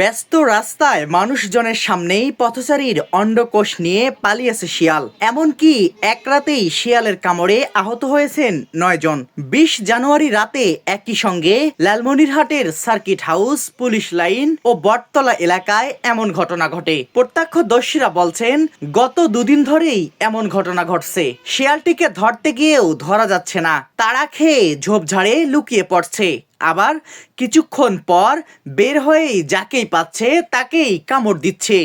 ব্যস্ত রাস্তায় মানুষজনের সামনেই পথচারীর অন্ডকোষ নিয়ে পালিয়েছে শিয়াল। এমনকি এক রাতেই শিয়ালের কামড়ে আহত হয়েছেন নয়জন বিশ জানুয়ারি রাতে একই সঙ্গে লালমনিরহাটের সার্কিট হাউস, পুলিশ লাইন ও বটতলা এলাকায় এমন ঘটনা ঘটে। প্রত্যক্ষদর্শীরা বলছেন, গত দুদিন ধরেই এমন ঘটনা ঘটছে। শিয়ালটিকে ধরতে গিয়েও ধরা যাচ্ছে না। তাড়া খেয়ে ঝোপঝাড়ে লুকিয়ে পড়ছে। আবার কিছুক্ষণ পর বের হয়েই যাকেই পাচ্ছে তাকেই কামড় দিচ্ছে।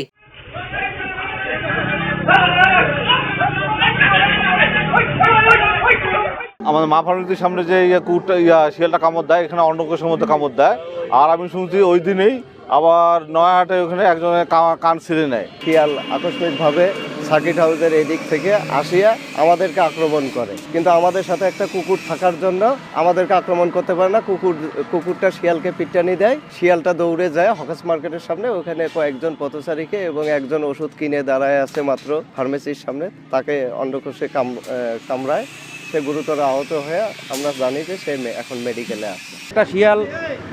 আমাদের মা ফার্মেসির সামনে যে ইয়ে কুকুরটা ইয়া শিয়ালটা কামড় দেয় এখানে অন্নকোষের মধ্যে কামড় দেয়। আর আমি শুনছি ওই দিনেই আবার নয়াহাটে ওখানে একজনের কান ছিঁড়ে নেয়। শিয়াল আকস্মিকভাবে সার্কিট হাউসের এদিক থেকে আসিয়া আমাদেরকে আক্রমণ করে। কিন্তু আমাদের সাথে একটা কুকুর থাকার জন্য আমাদেরকে আক্রমণ করতে পারে না। কুকুর, কুকুরটা শিয়ালকে পিটানি দেয়। শিয়ালটা দৌড়ে যায় হকাস মার্কেটের সামনে। ওখানে কয়েকজন পথচারীকে এবং একজন ওষুধ কিনে দাঁড়ায় আছে মাত্র ফার্মেসির সামনে। তাকে অন্ডকোষে কাম কামড়ায়। সে গুরুতর আহত হয়ে আমরা জানি যে সে এখন মেডিকেলে আছে। একটা শিয়াল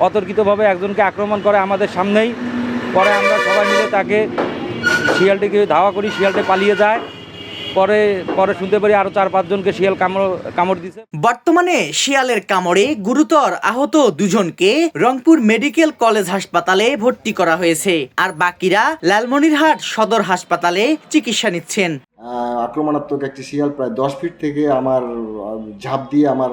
অতর্কিতভাবে একজনকে আক্রমণ করে আমাদের সামনেই। পরে আমরা সবাই মিলে তাকে শিয়ালটিকে ধাওয়া করি শিয়ালটি পালিয়ে যায়। পরে পরে শুনতে পারি আরও চার পাঁচজনকে শিয়াল কামড় কামড় দিছে। বর্তমানে শিয়ালের কামড়ে গুরুতর আহত দুজনকে রংপুর মেডিকেল কলেজ হাসপাতালে ভর্তি করা হয়েছে। আর বাকিরা লালমনিরহাট সদর হাসপাতালে চিকিৎসা নিচ্ছেন। আহ, আক্রমণাত্মক একটি শিয়াল প্রায় দশ ফিট থেকে আমার ঝাঁপ দিয়ে আমার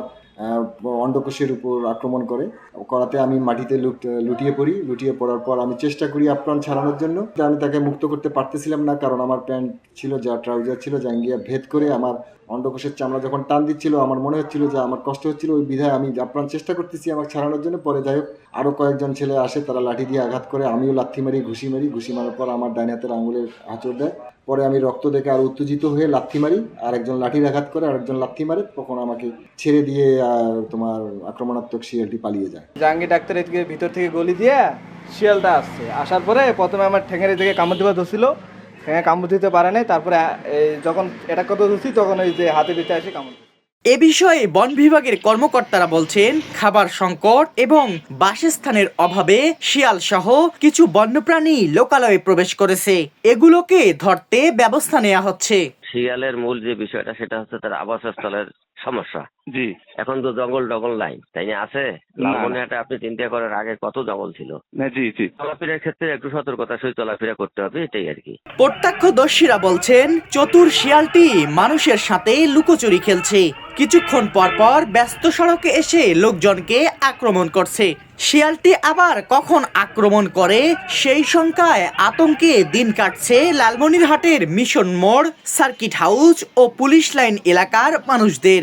অন্ডকোষের উপর আক্রমণ করে। করাতে আমি মাটিতে লুট- লুটিয়ে পড়ি। লুটিয়ে পড়ার পর আমি চেষ্টা করি আপ্রাণ ছাড়ানোর জন্য। আমি তাকে মুক্ত করতে পারতেছিলাম না, কারণ আমার প্যান্ট ছিল, যা ট্রাউজার ছিল, জাঙ্গিয়া গিয়ে ভেদ করে আমার অন্ডকোষের চামড়া যখন টান দিচ্ছিল, আমার মনে হচ্ছিল যে আমার কষ্ট হচ্ছিল, ওই বিধায় আমি আপ্রাণ চেষ্টা করতেছি আমার ছাড়ানোর জন্য। পরে যাই হোক আরও কয়েকজন ছেলে আসে, তারা লাঠি দিয়ে আঘাত করে, আমিও লাথি মারি, ঘুষি মারি, ঘুষি মারার পর আমার ডাইন হাতের আঙুলের আঁচড় দেয়। পরে আমি রক্ত দেখে আর উত্তেজিত হয়ে লাথি মারি আর একজন লাঠির আঘাত করে আর একজন লাথি মারে, তখন আমাকে ছেড়ে দিয়ে তোমার আক্রমণাত্মক শিয়ালটি পালিয়ে যায়। জাহাঙ্গীর ডাক্তার এদিকে ভিতর থেকে গলি দিয়ে শিয়ালটা আসছে। আসার পরে প্রথমে আমার ঠ্যাঙের দিকে কামড় দেওয়া ধরছিল ঠ্যাঙে কামড় দিতে পারে নাই। তারপরে যখন এটা কত ধরছি তখন ওই যে হাতে দিতে এসে কামড় এ বিষয়ে বন বিভাগের কর্মকর্তারা বলছেন খাবার সংকট এবং বাসস্থানের অভাবে শিয়াল সহ কিছু বন্যপ্রাণী লোকালয়ে প্রবেশ করেছে। এগুলোকে ধরতে ব্যবস্থা নেওয়া হচ্ছে। শিয়ালের মূল যে বিষয়টা সেটা হচ্ছে তার আবাসস্থলের সমস্যা। জি। এখন তো জঙ্গল টগল নাই তাই না? আছে? লালমনিহাটে আপনি চিন্তা করার আগে কত জঙ্গল ছিল। না জি জি। চলাফেরার ক্ষেত্রে একটু সতর্কতার সহিত চলাফেরা করতে হবে এটাই আর কি। প্রত্যক্ষদর্শীরা বলছেন চতুর শিয়ালটি মানুষের সাথে লুকোচুরি খেলছে। কিছুক্ষণ পর পর ব্যস্ত সড়কে এসে লোকজনকে আক্রমণ করছে। শিয়ালটি আবার কখন আক্রমণ করে সেই সংখ্যায় আতঙ্কে দিন কাটছে লালমনিরহাটের মিশন মোড় সার্কিট হাউস ও পুলিশ লাইন এলাকার মানুষদের।